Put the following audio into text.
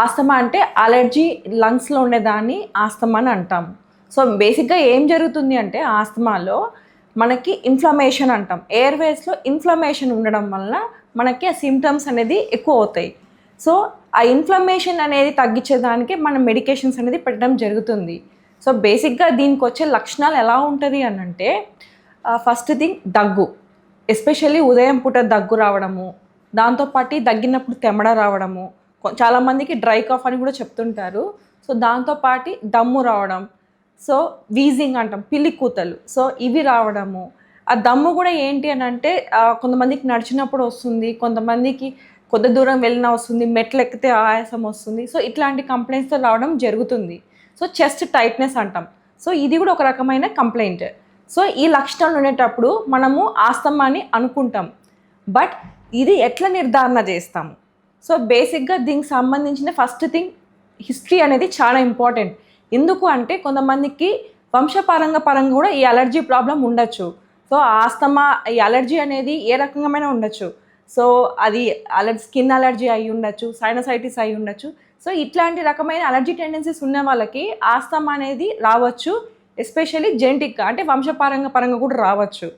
Asthma అంటే allergy లంగ్స్లో ఉండేదాన్ని asthma అని అంటాం. సో బేసిక్గా ఏం జరుగుతుంది అంటే ఆస్తమాలో మనకి ఇన్ఫ్లమేషన్ అంటాం. ఎయిర్వేస్లో ఇన్ఫ్లమేషన్ ఉండడం వల్ల మనకి ఆ సిమ్టమ్స్ అనేది ఎక్కువ అవుతాయి. సో ఆ ఇన్ఫ్లమేషన్ అనేది తగ్గించేదానికి మనం మెడికేషన్స్ అనేది పెట్టడం జరుగుతుంది. సో బేసిక్గా దీనికి వచ్చే లక్షణాలు ఎలా ఉంటుంది అని అంటే ఫస్ట్ థింగ్ దగ్గు. ఎస్పెషల్లీ ఉదయం పూట దగ్గు రావడము దాంతోపాటు దగ్గినప్పుడు తెమడ రావడము చాలామందికి డ్రై కాఫ్ అని కూడా చెప్తుంటారు. సో దాంతోపాటు దమ్ము రావడం సో వీజింగ్ అంటాం పిల్లి కూతలు. సో ఇవి రావడము. ఆ దమ్ము కూడా ఏంటి అని అంటే కొంతమందికి నడిచినప్పుడు వస్తుంది కొంతమందికి కొద్ది దూరం వెళ్ళినా వస్తుంది మెట్లు ఎక్కితే ఆయాసం వస్తుంది. సో ఇట్లాంటి కంప్లైంట్స్తో రావడం జరుగుతుంది. సో చెస్ట్ టైట్నెస్ అంటాం. సో ఇది కూడా ఒక రకమైన కంప్లైంట్. సో ఈ లక్షణాలు ఉండేటప్పుడు మనము ఆస్తమాని అనుకుంటాం. బట్ ఇది ఎట్లా నిర్ధారణ చేస్తాము? సో బేసిక్గా దీనికి సంబంధించిన ఫస్ట్ థింగ్ హిస్టరీ అనేది చాలా ఇంపార్టెంట్. ఎందుకు అంటే కొంతమందికి వంశపరంగ పరంగా కూడా ఈ అలర్జీ ప్రాబ్లం ఉండొచ్చు. సో ఆస్తమా ఈ అలర్జీ అనేది ఏ రకంగా ఉండొచ్చు. సో అది అలర్జీ స్కిన్ అలర్జీ అయి ఉండొచ్చు సైనసైటిస్ అయి ఉండొచ్చు. సో ఇట్లాంటి రకమైన అలర్జీ టెండెన్సీస్ ఉన్న వాళ్ళకి ఆస్తమా అనేది రావచ్చు ఎస్పెషల్లీ జెనటిక్గా అంటే వంశపారంగా పరంగా కూడా రావచ్చు.